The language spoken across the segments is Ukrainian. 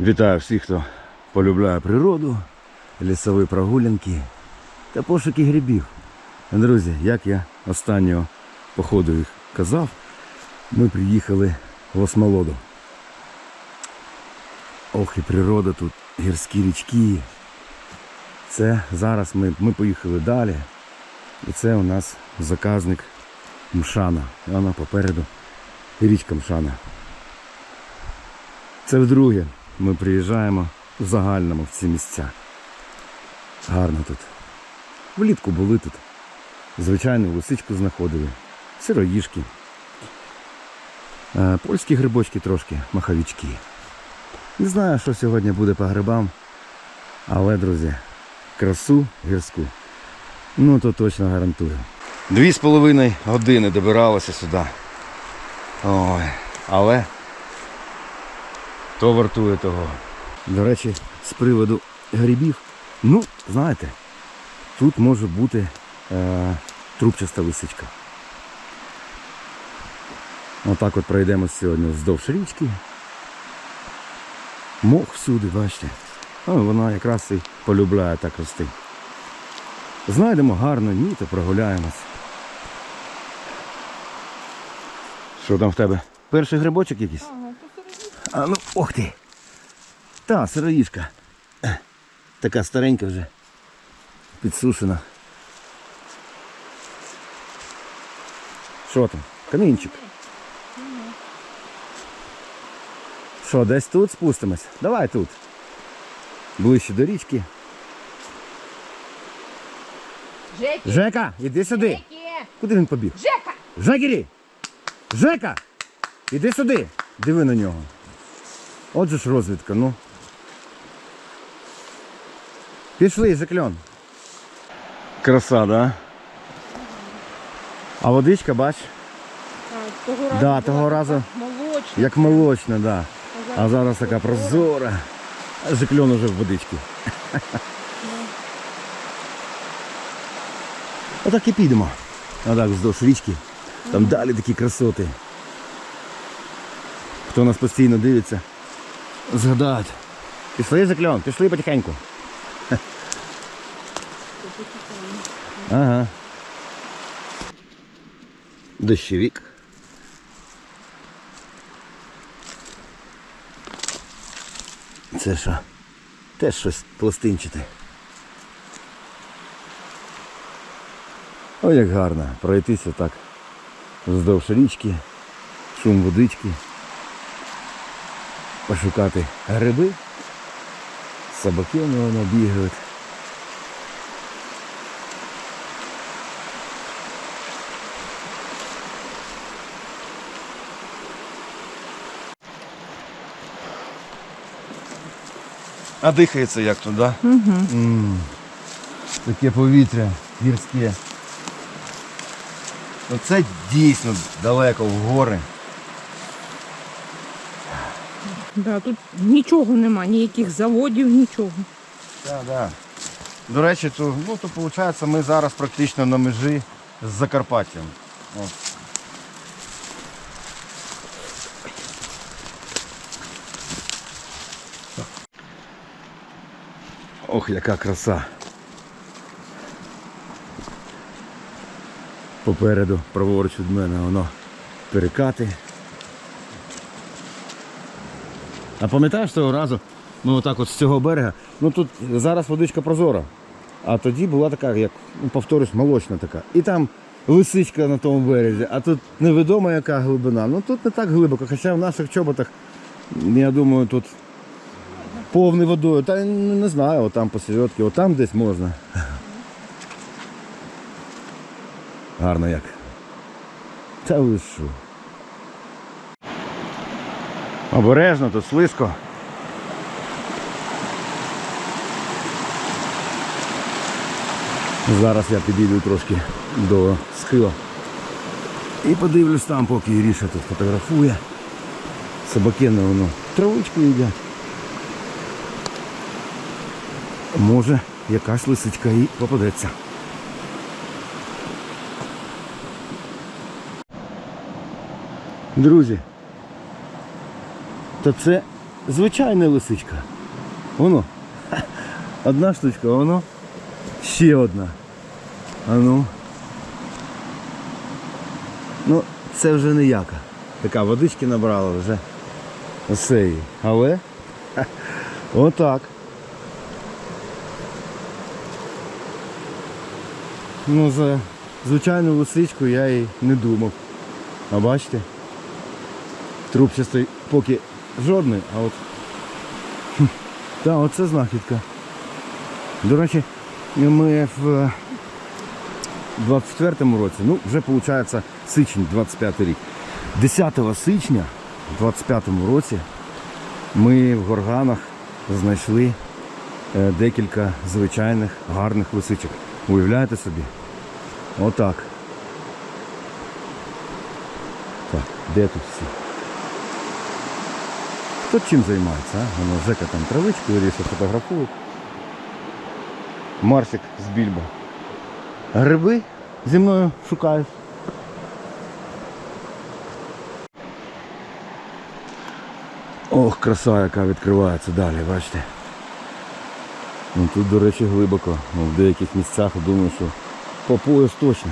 Вітаю всіх, хто полюбляє природу, лісові прогулянки та пошуки грибів. Друзі, як я останнього походу їх казав, ми приїхали в Осмолоду. Ох, і природа тут, гірські річки. Це зараз ми, ми поїхали далі. І це у нас заказник Мшана. Вона попереду річка Мшана. Це вдруге ми приїжджаємо в загальному в ці місця. Гарно тут. Влітку були тут. Звичайну лисичку знаходили, сироїшки. Е, Польські грибочки трошки, маховички. Не знаю, що сьогодні буде по грибам, але, друзі, красу гірську. Ну то точно гарантую. Дві з половиною години добиралися сюди. Ой, але то вартує того. До речі, з приводу грибів, ну, знаєте, тут може бути е, трубчаста лисичка. Отак от пройдемо сьогодні вздовж річки. Мох всюди, бачите. Ну, вона якраз і полюбляє так рости. Знайдемо гарно, ні, то прогуляємось. Що там в тебе? Перший грибочок якийсь? А ну, ох ти. Та, сироїшка. Така старенька вже. Підсушена. Що там? Камінчик. Що, десь тут спустимось? Давай тут. Ближче до річки. Жеки, Жека, іди сюди. Жеки, Куди він побіг? Жека! Жекері! Жека! Іди сюди! Диви на нього. Отже ж розвідка, ну. Пішли, Жекльон. Краса, да? А водичка, бач, А, того разу Да, того разу Молочна. як молочна, да. А А зараз така прозора. А Жекльон уже в водичці. Отак і підемо. Отак вздовж річки. Там далі такі красоти. Хто нас постійно дивиться, згадають. Пішли, Жекльон, пішли потихеньку. Ага. Дощовик. Це що? Теж щось пластинчате. О, як гарно пройтися так вздовж річки, шум водички, пошукати гриби, собаки воно бігають. А дихається як туди? Да? Угу. Таке повітря гірське. Ну це дійсно далеко в гори. Да, тут нічого нема, ніяких заводів, нічого. Так, так. До речі, то, ну, то виходить, ми зараз практично на межі з Закарпаттям. От. Ох, яка краса. Попереду, праворуч від мене, воно перекати. А пам'ятаєш того разу, ми отак от з цього берега, ну тут зараз водичка прозора, а тоді була така, як, ну, повторюсь, молочна така. І там лисичка на тому березі, а тут невідомо яка глибина. Ну тут не так глибоко, хоча в наших чоботах, я думаю, тут повний водою. Та ну, не знаю, отам посередки, отам десь можна. Гарно як. Та ви що? Обережно, тут слизько. Зараз я підійду трошки до схила. І подивлюсь там, поки Іріша тут фотографує. Собаки на воно травичку їдять. Може, якась лисичка і попадеться. Друзі, то це звичайна лисичка. Воно. Одна штучка, воно. Ще одна. А ну. Ну, це вже ніяка. Така водички набрала вже. Все її. Але. Отак. Ну, за звичайну лисичку я і не думав. А бачите? Трубчастий поки жодний, а от. Та, оце знахідка. До речі, ми в 24-му році, ну, вже виходить січень 25 рік. 10 січня в 25-му році ми в горганах знайшли е, декілька звичайних гарних лисичок. Уявляєте собі? Отак. Так, де тут всі? Хто чим займається, а? Воно Жека там травичку вирішив, фотографує. Марсик з більба. Гриби зі мною шукають. Ох, краса, яка відкривається далі, бачите. Ну, тут, до речі, глибоко. Ну, в деяких місцях думаю, що по пояс точно.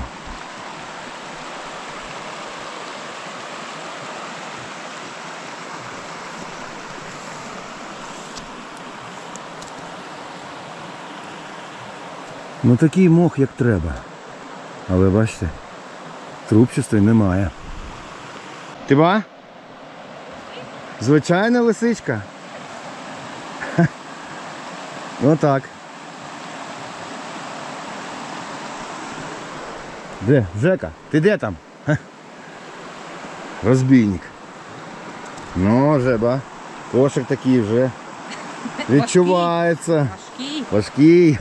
Ну такий мох як треба. Але бачите, трубчастої немає. Ти ба? Звичайна лисичка. Отак. Де? Жека, ти де там? Ха. Розбійник. Ну, Жеба. Кошик такий вже. Відчувається. Важкий. Важкий.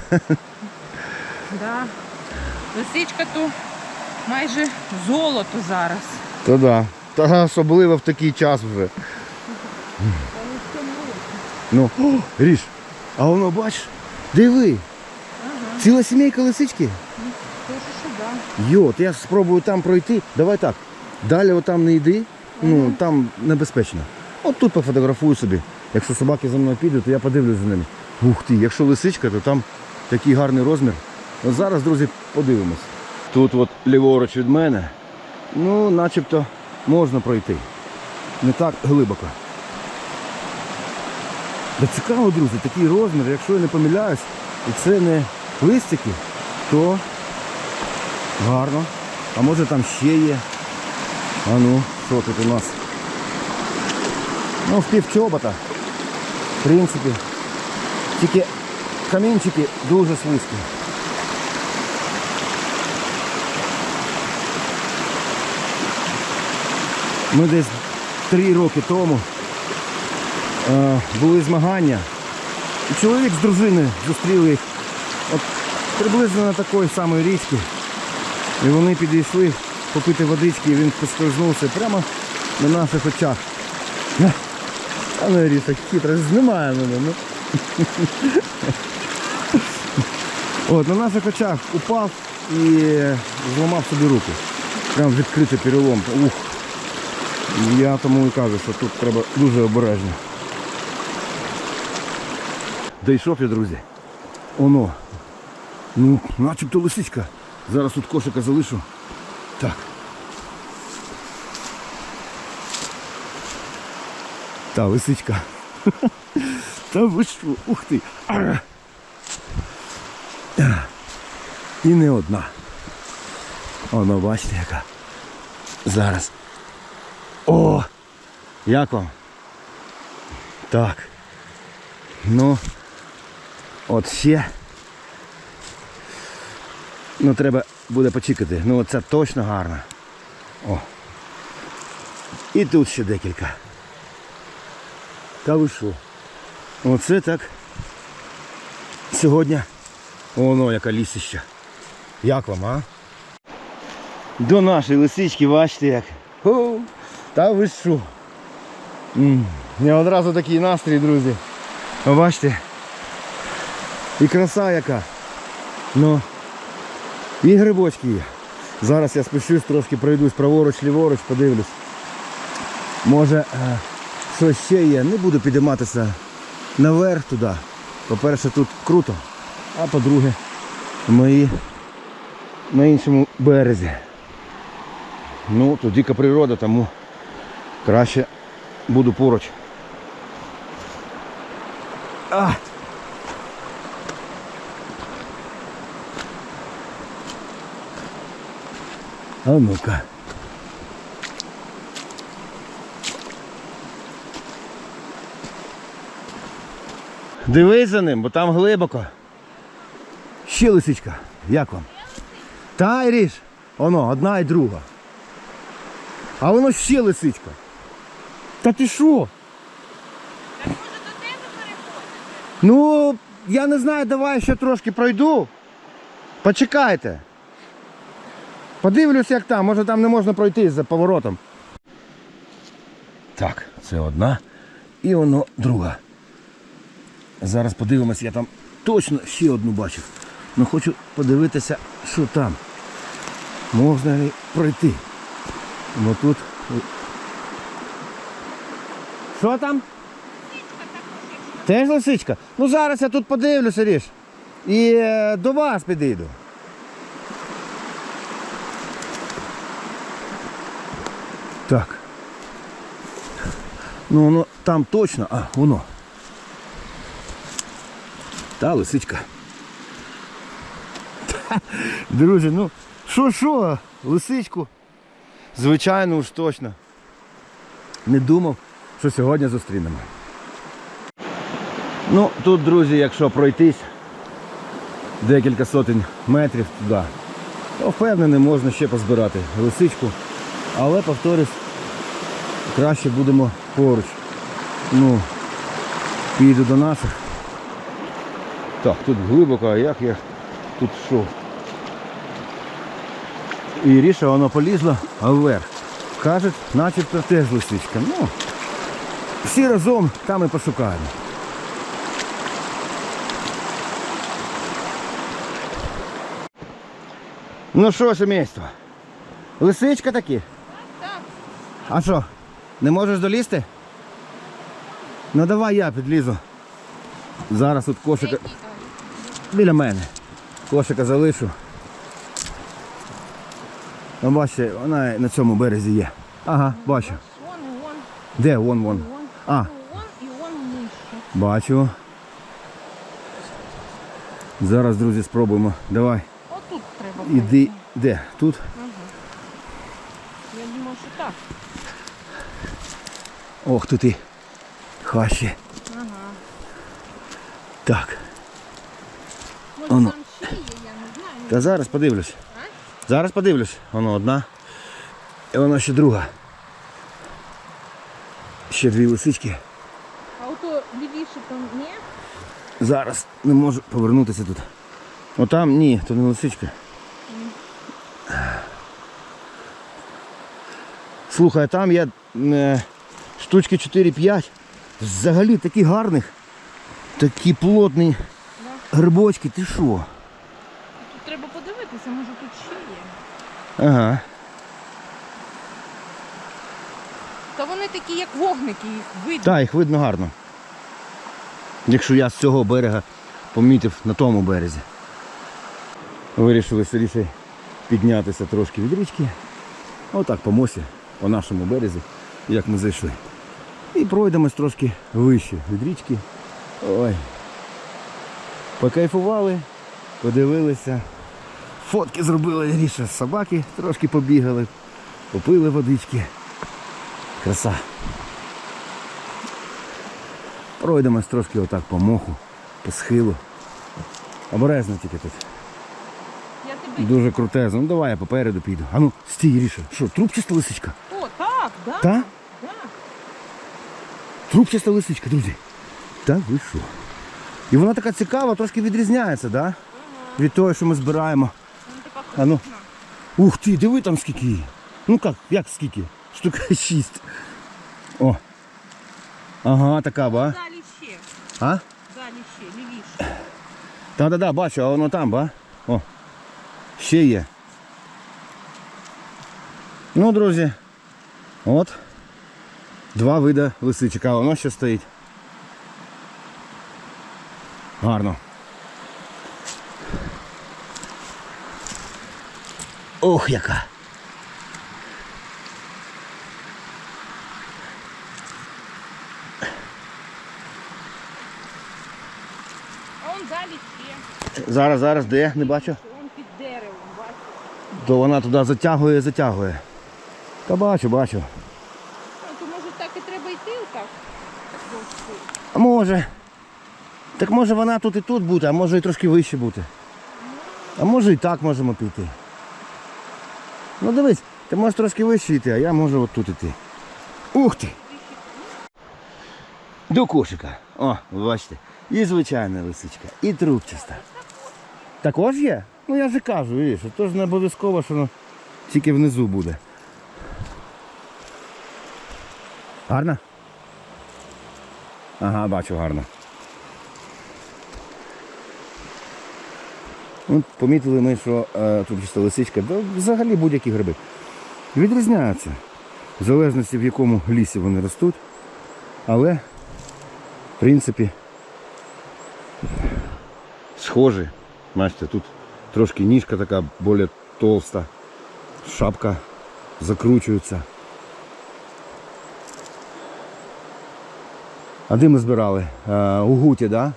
Лисичка то майже золото зараз. То да. Та особливо в такий час вже. Ну, о, Ріш, а воно бачиш, диви, Ага. ціла сімейка лисички. Тоже що да. Йо, от я спробую там пройти. Давай так. Далі отам не йди, ну там небезпечно. От тут пофотографую собі. Якщо собаки за мною підуть, то я подивлюсь за ними. Ух ти, якщо лисичка, то там такий гарний розмір. Зараз, друзі, подивимось. Тут от ліворуч від мене, ну, начебто можна пройти. Не так глибоко. Да цікаво, друзі, такий розмір, якщо я не помиляюсь, і це не листики, то гарно. А може там ще є. А ну, що тут у нас? Ну, в. В принципі. Тільки камінчики дуже слизькі. Ми десь три роки тому е, були змагання. І чоловік з дружиною зустріли їх от, приблизно на такої самої річці. І вони підійшли попити водички, і він поскользнувся прямо на наших очах. Ех, А ну Ріса, хитро, знімає мене. Ну. От, на наших очах упав і зламав собі руку. Прям відкритий перелом. Ух. Я тому і кажу, що тут треба дуже обережно. Дійшов я, друзі. Оно. Ну, начебто лисичка. Зараз тут кошика залишу. Так. Та лисичка. Та ви що? Ух ти. І не одна. Оно, бачите, яка. Зараз. О! Як вам? Так. Ну. От ще. Ну треба буде почекати. Ну оце точно гарно. О. І тут ще декілька. Та ви що? Оце так. Сьогодні. Воно яка лісища. Як вам, а? До нашої лисички, бачите як. Та ви що? Я одразу такий настрій, друзі. Бачите? І краса яка. Ну. І грибочки є. Зараз я спущусь, трошки пройдусь праворуч, ліворуч, подивлюсь. Може е, що ще є. Не буду підійматися наверх туди. По-перше, тут круто, а по-друге, мої на іншому березі. Ну, тут дика природа, тому краще буду поруч. А! А ну-ка. Дивись за ним, бо там глибоко. Ще лисичка. Як вам? Та Іріш. Оно, одна і друга. А воно ще лисичка. Та ти що? Так може до тебе переходити? Ну, я не знаю, давай ще трошки пройду. Почекайте. Подивлюсь, як там, може там не можна пройти за поворотом. Так, це одна і воно друга. Зараз подивимось, я там точно ще одну бачив. Ну хочу подивитися, що там. Можна ли пройти. Ну тут. Що там? Теж лисичка? Ну зараз я тут подивлюся, Ріш. І е, до вас підійду. Так. Ну воно там точно, а, воно. Та лисичка. Друзі, ну що що, лисичку? Звичайно уж точно. Не думав, що сьогодні зустрінемо. Ну, тут, друзі, якщо пройтись декілька сотень метрів туди, то впевнений, можна ще позбирати лисичку. Але повторюсь, краще будемо поруч. Ну, піду до наших. Так, тут глибоко, а як я тут йшов? І ріша воно полізло, вверх. Кажуть, начебто теж лисичка. Ну, всі разом там і пошукаємо. Ну що, сімейство? Лисичка таки? Так. А що? Не можеш долізти? Ну давай я підлізу. Зараз тут кошика біля мене. Кошика залишу. Ну, бачите, вона на цьому березі є. Ага, бачу. Де? Вон вон. А. І. Бачу. Зараз, друзі, спробуємо. Давай. Отут треба. Іди. Де? Тут? Ага. Я думаю, що так. Ох ти ти. Хащі. Ага. Так. Може Оно. там ще є, я не знаю. Та зараз подивлюсь. Зараз подивлюсь. Воно одна. І воно ще друга. Ще дві лисички. А ото лівіше там ні? Зараз не можу повернутися тут. Отам ні, то не лисичка. Слухай, а там є е, штучки 4-5. Взагалі такі гарних, такі плотні грибочки. Ти що? Тут треба подивитися, може тут ще є. Ага. Та вони такі, як вогники, їх видно. Так, їх видно гарно. Якщо я з цього берега помітив на тому березі. Вирішили сиріше піднятися трошки від річки. Отак по мосі, по нашому березі, як ми зайшли. І пройдемось трошки вище від річки. Ой. Покайфували, подивилися. Фотки зробили ріше собаки, трошки побігали, попили водички. Краса. Пройдемось трошки отак по моху, по схилу. Обережно тільки тут. Дуже крутезно. Ну давай я попереду піду. А ну, стій, Ріша. Що, трубчаста лисичка? О, так, да. Та? Да. Трубчаста лисичка, друзі. Так, ви що? І вона така цікава, трошки відрізняється, да? Від того, що ми збираємо. Вона така А ну. Ух ти, диви там скільки її. Ну як, як скільки? Штука шість. О. Ага, така, ба. Далі ще. А? Далі ще, лівіше. Та-да-да, бачу, а воно там, ба? О. Ще є. Ну, друзі. От. Два види лисичок, а воно ще стоїть. Гарно. Ох, яка. Зараз, зараз, де? Не бачу. Он під деревом, бачиш. То вона туди затягує, затягує. Та бачу, бачу. А то може так і треба йти отак? А може. Так може вона тут і тут бути, а може і трошки вище бути. А може і так можемо піти. Ну дивись, ти можеш трошки вище йти, а я можу от тут іти. Ух ти! До кошика. О, ви бачите. І звичайна лисичка, і трубчаста. Також є? Ну я же кажу, видиш, то ж не обов'язково, що воно тільки внизу буде. Гарно? Ага, бачу гарно. От помітили ми, що е, трубчаста лисичка, да, взагалі будь-які гриби, відрізняються. В залежності в якому лісі вони ростуть. Але, в принципі, схожі. Бачите, тут трошки ніжка така більш толста, шапка закручується. А де ми збирали? Е, у Гуті, да?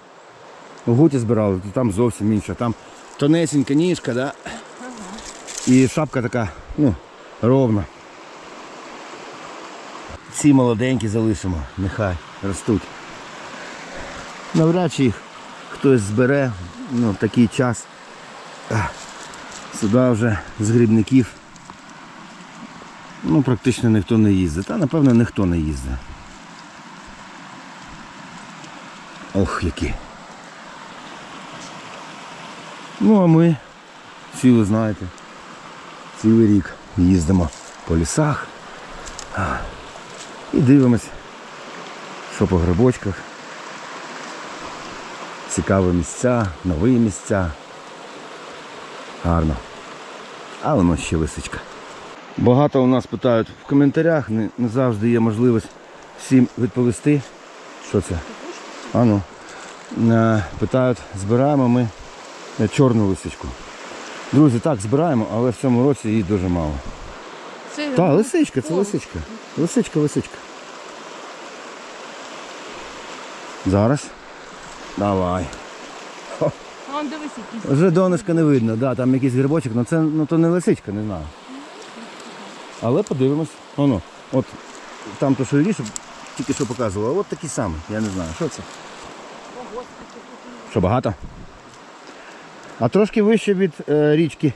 У Гуті збирали, то там зовсім інша. Там тонесенька ніжка, да? І шапка така, ну, ровна. Ці молоденькі залишимо, нехай ростуть. Навряд чи їх хтось збере ну, в такий час. Сюди вже з грибників ну, практично ніхто не їздить. Та напевно ніхто не їздить. Ох, які. Ну а ми, всі ви знаєте, цілий рік їздимо по лісах і дивимось, що по грибочках. Цікаві місця, нові місця. Гарно. А воно ще лисичка. Багато у нас питають в коментарях, не, не завжди є можливість всім відповісти. Що це? А ну. Е, Питають, збираємо ми е, чорну лисичку. Друзі, так, збираємо, але в цьому році її дуже мало. Це Так, лисичка, це лисичка. Лисичка, лисичка. Зараз. Давай. А он дивись. Вже донышка не видно, да, там якийсь грибочок, але це ну, то не лисичка, не знаю. Але подивимось. Воно. От там то, що ріше, тільки що показувала, от такий самий, я не знаю, що це. Що багато? А трошки вище від е, річки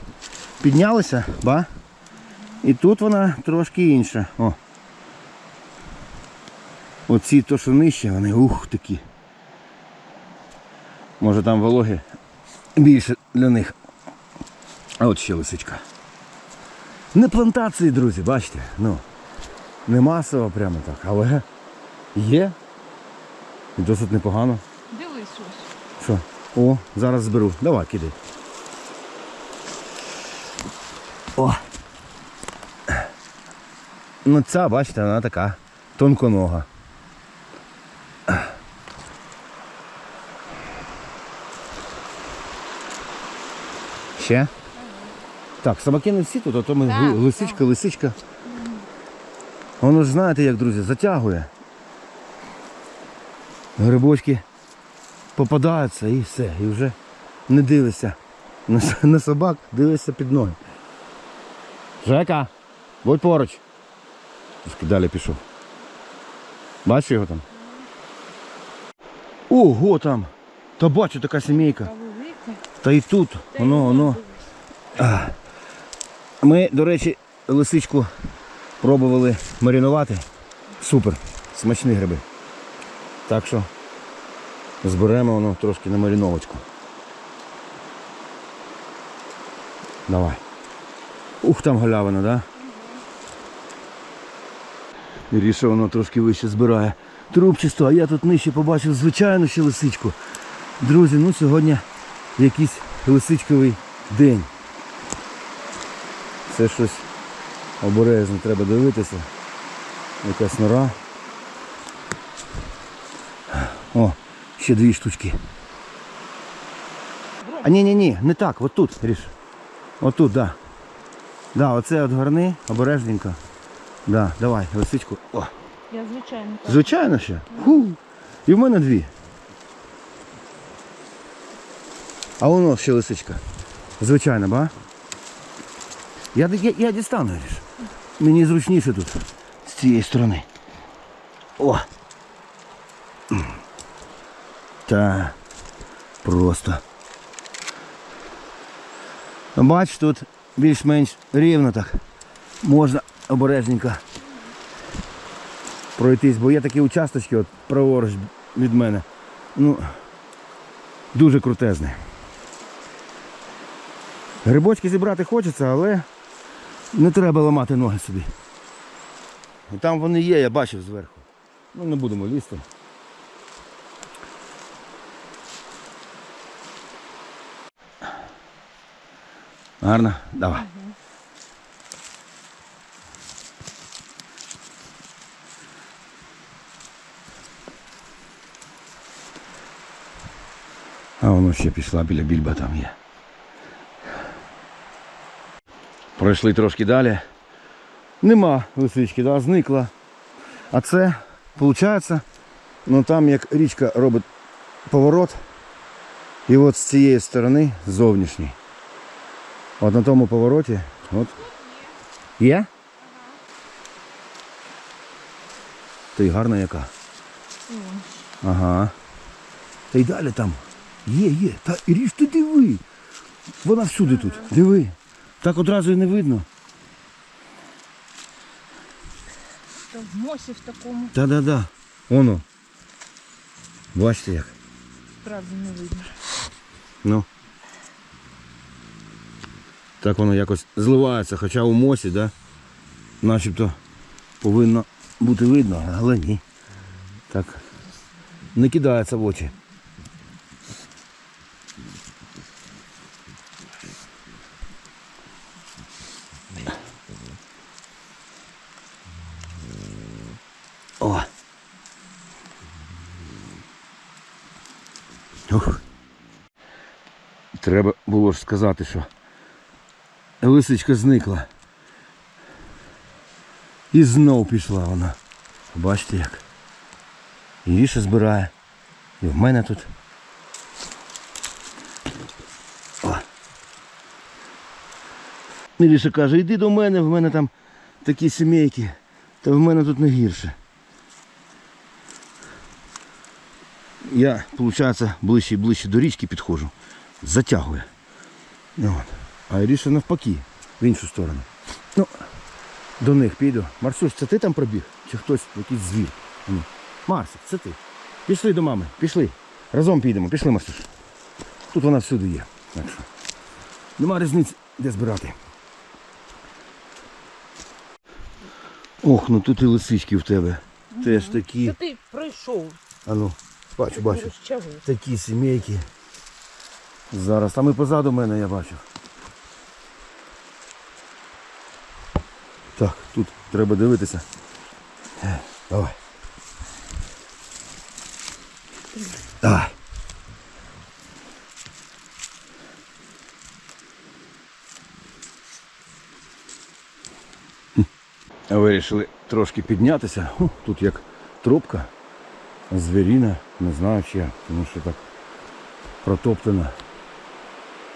піднялися, ба? І тут вона трошки інша. О. Оці то, що нижче, вони ух такі. Може там вологи більше для них. А от ще лисичка. Не плантації, друзі, бачите. Ну, не масово прямо так, але є. І досить непогано. Дивись ось. Що? О, зараз зберу. Давай, кидай. О. Ну ця, бачите, вона така тонконога. Ще? Так, собаки не всі тут, а то ми Так, лисичка, так. лисичка. Воно ж знаєте, як, друзі, затягує. Грибочки попадаються і все, і вже не дивишся на, с- на собак, дивишся під ноги. Жека, будь поруч. Трошки далі пішов. Бачиш його там? Ого там! Та бачу така сімейка. Велика. Та і тут, воно, воно. Ми, до речі, лисичку пробували маринувати. Супер, смачні гриби. Так що зберемо воно трошки на маріновочку. Давай. Ух, там галявина, да? Ріша воно трошки вище збирає. Трубчисто, а я тут нижче побачив звичайну ще лисичку. Друзі, ну сьогодні якийсь лисичковий день. Це щось обережно треба дивитися. Якась нора. О, ще дві штучки. А ні, ні, ні, не так, от тут, Ріш. От тут, да. Да, оце от горни, обережненько. Да, давай, лисичку. О, Я звичайно так. звичайно ще. Фу. І в мене дві. А воно ще лисичка. Звичайно, ба? Я, я, я дістану, Ріш. Мені зручніше тут. З цієї сторони. О! Та просто. Бач, тут більш-менш рівно так. Можна обережненько пройтись, бо є такі участочки, от праворуч від мене. Ну, дуже крутезний. Грибочки зібрати хочеться, але не треба ламати ноги собі. І там вони є, я бачив зверху. Ну не будемо лізти. Гарно? Давай. А воно ще пішла біля більба там є. Пройшли трошки далі. Нема лисички, да, зникла. А це, виходить, ну там як річка робить поворот. І от з цієї сторони зовнішній. От на тому повороті. От. Є? Та й гарна яка. Ага. Та й далі там. Є, є. Та ріж ти диви. Вона всюди тут. Диви. Так одразу і не видно. Та в мосі в такому Та-да-да. Воно. Бачите як. правда не видно. Ну. Так воно якось зливається, хоча у мосі, да? начебто повинно бути видно, але ні. Так. Не кидається в очі. О. Ух. Треба було ж сказати, що лисичка зникла. І знов пішла вона. Бачите як. І Ріша збирає. І в мене тут. О. Ріша каже, йди до мене, в мене там такі сімейки. Та в мене тут не гірше. Я, виходить, ближче і ближче до річки підходжу. Затягує. От. А Іріша навпаки, в іншу сторону. Ну, до них піду. Марсуш, це ти там пробіг? Чи хтось якийсь звір? Марсик, це ти. Пішли до мами, пішли. Разом підемо, пішли, Марсуш. Тут вона всюди є. Так що. Нема різниці, де збирати. Ох, ну тут і лисички в тебе. Теж такі. Це ти пройшов. А ну, бачу, бачу. Такі сімейки. Зараз. Там і позаду мене я бачив. Так, тут треба дивитися. Е, Давай. Давай. Вирішили трошки піднятися. Тут як тропка звіріна, не знаю чи як, тому що так протоптана.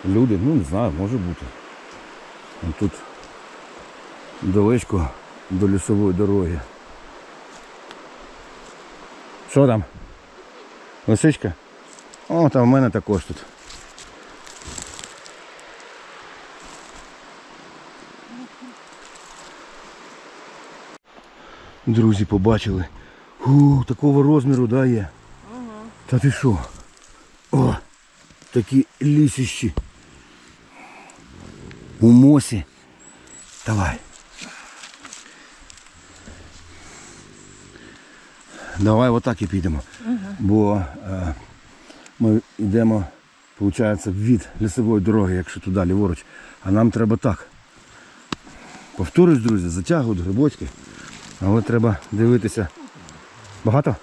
Люди, ну не знаю, може бути. Тут далечко до лісової дороги. Що там? Лисичка? О, там в мене також тут. Друзі побачили. Фу, такого розміру да, є. Та ти що? О, такі лісищі. У мосі. Давай. Давай отак і підемо. Бо е, ми йдемо, виходить, від лісової дороги, якщо туди ліворуч. А нам треба так. Повторюсь, друзі, затягують грибочки. Але треба дивитися. Багато?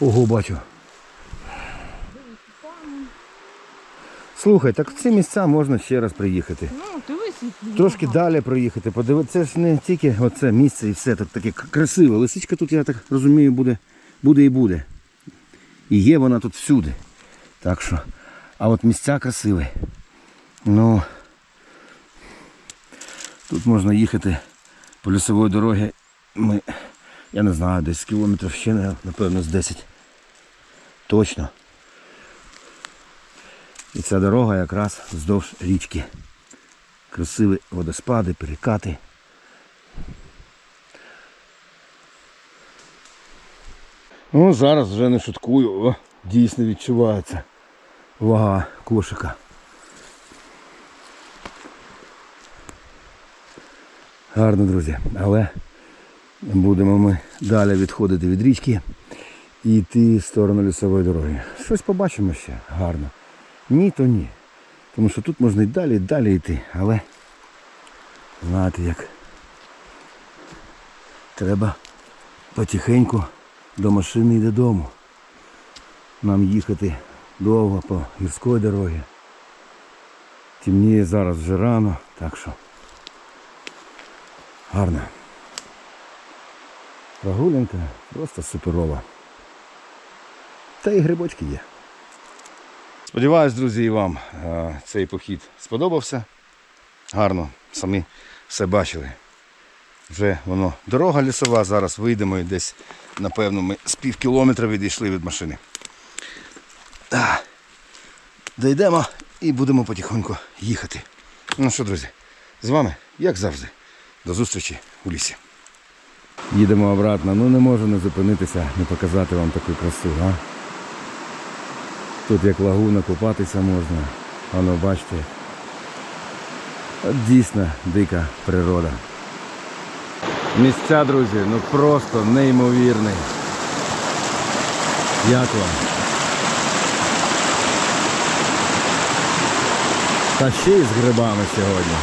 Ого, бачу. Слухай, так в ці місця можна ще раз приїхати. Ну, дивись. Трошки далі проїхати, подивитися. Це ж не тільки оце місце і все так таке красиве. Лисичка тут, я так розумію, буде, буде і буде. І є вона тут всюди. Так що, а от місця красиві. Ну тут можна їхати по лісовій дорогі. Ми, я не знаю, десь кілометрів ще, напевно, з 10. Точно. І ця дорога якраз вздовж річки. Красиві водоспади, перекати. Ну, зараз вже не шуткую, о, дійсно відчувається вага кошика. Гарно, друзі, але будемо ми далі відходити від річки і йти в сторону лісової дороги. Щось побачимо ще гарно. Ні, то ні. Тому що тут можна і далі, і далі йти, але знаєте як. Треба потихеньку до машини і додому. Нам їхати довго по гірської дорогі. Темніє зараз вже рано, так що гарно. Прогулянка просто суперова. Та і грибочки є. Сподіваюсь, друзі, і вам е, цей похід сподобався. Гарно, самі все бачили. Вже воно дорога лісова, зараз вийдемо і десь, напевно, ми з пів кілометра відійшли від машини. Дійдемо і будемо потихоньку їхати. Ну що, друзі, з вами, як завжди, до зустрічі у лісі. Їдемо обратно, ну не можу не зупинитися, не показати вам таку красу, а? Тут як лагуна купатися можна. Воно бачите. Дійсно дика природа. Місця, друзі, ну просто неймовірні. Як вам? Та ще й з грибами сьогодні.